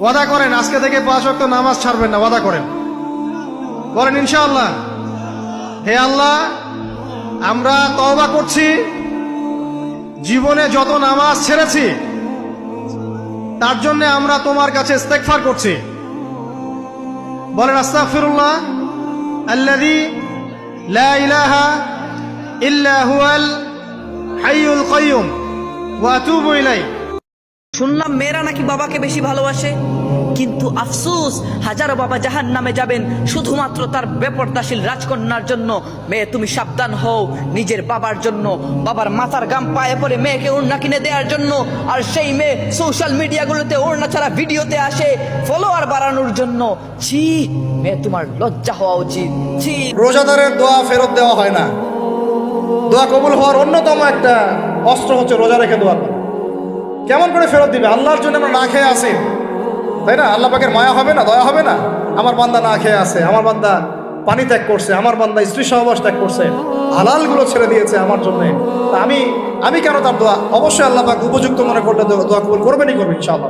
ওয়াদা করেন, আজকে থেকে পাঁচ ওয়াক্ত নামাজ ছাড়বেন না, ওয়াদা করেন। বলেন, ইনশাআল্লাহ। হে আল্লাহ, আমরা তওবা করছি, জীবনে যত নামাজ ছেড়েছি, তার জন্য আমরা তোমার কাছে ইস্তেগফার করছি। বলেন, আস্তাগফিরুল্লাহ, আল্লাযী লা ইলাহা ইল্লা হুয়াল হাইয়ুল কাইয়ুম, ওয়া আতুবু ইলাইহি। শুনলাম মেয়েরা নাকি বাবাকে বেশি ভালোবাসে। কিন্তু আফসুস, হাজারো বাবা জাহান নামে যাবেন শুধুমাত্র তার বেপরদাশীল রাজকন্যার জন্য। মেয়ে, তুমি সাবধান হও নিজের বাবার জন্য। বাবার মাথার গাম পায়ে পরে মেয়েকে ওড়না কিনে দেওয়ার জন্য। আর সেই মেয়ে সোশ্যাল মিডিয়াগুলোতে ওড়না ছাড়া ভিডিওতে আসে ফলোয়ার বাড়ানোর জন্য। ছি, মেয়ে, তোমার লজ্জা হওয়া উচিত। ছি। রোজাদারের দোয়া ফেরত দেওয়া হয় না। দোয়া কবুল হওয়ার অন্যতম একটা অস্ত্র হচ্ছে রোজা রেখে দোয়া কেমন করে ফেরত দিবে? আল্লাহর জন্য আমরা না খেয়ে আসি তাই না? আল্লাহ পাকের মায়া হবে না? দয়া হবে না? আমার বান্দা না খেয়ে আছে, আমার বান্দা পানি ত্যাগ করছে, আমার বান্দা স্ত্রী সহবাস ত্যাগ করছে, হালালগুলো ছেড়ে দিয়েছে আমার জন্য। আমি আমি কেন তার দোয়া? অবশ্যই আল্লাহ পাক উপযুক্ত মনে করলে দোয়া কবুল করবেনই করবেন, ইনশাআল্লাহ।